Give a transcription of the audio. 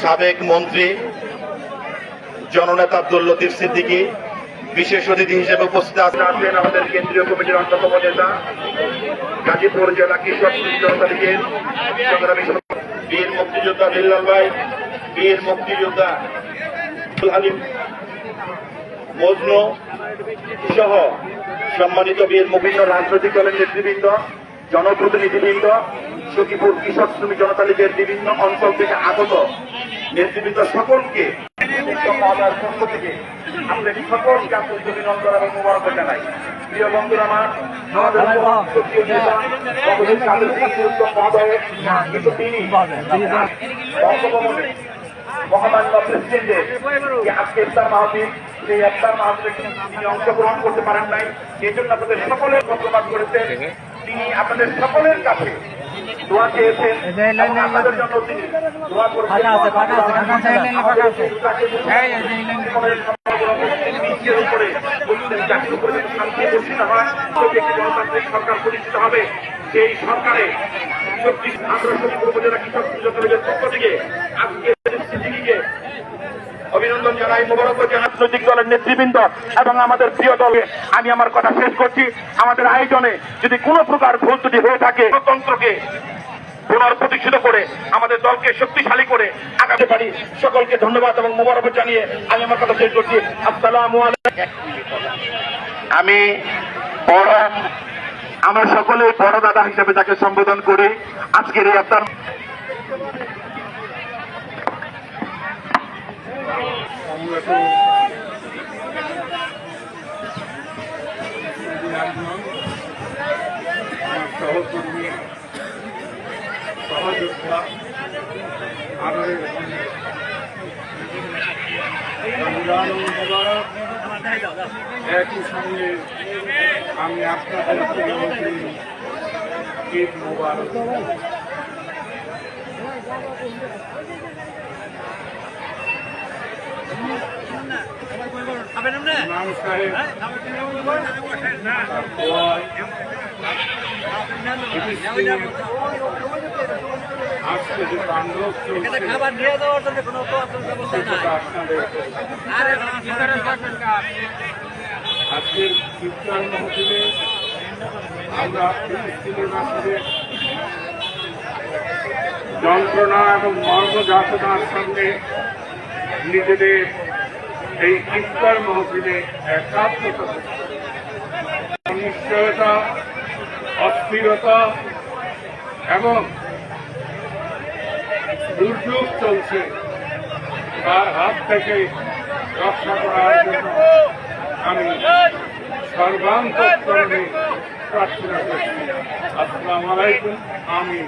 সাবেক মন্ত্রী জননেতা আব্দুল লতিফ সিদ্দিকী বিশেষ অতিথি হিসেবে উপস্থিত আছেন। আছেন আমাদের কেন্দ্রীয় কমিটির অন্যতম নেতা গাজীপুর জেলা কৃষক জনতা লীগের সংগ্রামী বীর মুক্তিযোদ্ধা বিল্লাল ভাই বীর মুক্তিযোদ্ধা হালিম মজনু সহ সম্মানিত বীর বিভিন্ন রাজনৈতিক দলের নেতৃবৃন্দ জনপ্রতিনিধিবৃন্দ সখীপুর কৃষক শ্রমিক জনতা লীগের বিভিন্ন অঞ্চল থেকে আগত নেতৃবৃন্দ সকলকে পক্ষ থেকে আপনাদের সকলকে আন্তরিক অভিনন্দন এবং মোবারক জানাই। প্রিয় বন্ধুরা আমার তিনি বঙ্গভবনে মহামান্য প্রেসিডেন্টের যে আজকে ইফতার মাহফিল সেই ইফতার মাহফিলে তিনি অংশগ্রহণ করতে পারেন নাই। এই জন্য আপনাদের সকলের ধন্যবাদ করেছেন। তিনি আপনাদের সকলের কাছে দোয়া চেয়েছেন আপনাদের জন্য তিনি দোয়া করেছেন নিজের উপরে শান্তি প্রতিষ্ঠিত হয় একটি গণতান্ত্রিক সরকার প্রতিষ্ঠিত হবে। সেই সরকারে আগ্রসী উপজেলা কৃষক সুযোগের পক্ষ থেকে আজকে রাজনৈতিক দলের নেতৃবৃন্দ এবং আমাদের প্রিয় আমি আমার কথা শেষ করছি। আমাদের আয়োজনে যদি কোনো প্রকার ভুল ত্রুটি হয়ে থাকে, গণতন্ত্রকে পুনর্প্রতিষ্ঠিত করে, আমাদের দলকে শক্তিশালী করে আগাতে পারি। সকলকে ধন্যবাদ এবং মোবারক জানিয়ে আমি আমার কথা শেষ করছি। আসসালামু আমি বড় আমরা সকলে বড় দাদা হিসেবে তাকে সম্বোধন করি। আজকের এই আপনার আমার সহকর্মী সহযোদ্ধা আদরের একই সঙ্গে আমি আপনাদের ঈদ খাবার আজকের আমরা যন্ত্রণা এবং মর্মযাতনার সঙ্গে নিজেদের এই ইফতার মহফিলে অনিশ্চয়তা অস্থিরতা এবং দুর্যোগ চলছে তার হাত থেকে রক্ষা করার জন্য আমি সর্বান্তকরণে প্রার্থনা করছি। আসসালামু আলাইকুম, আমি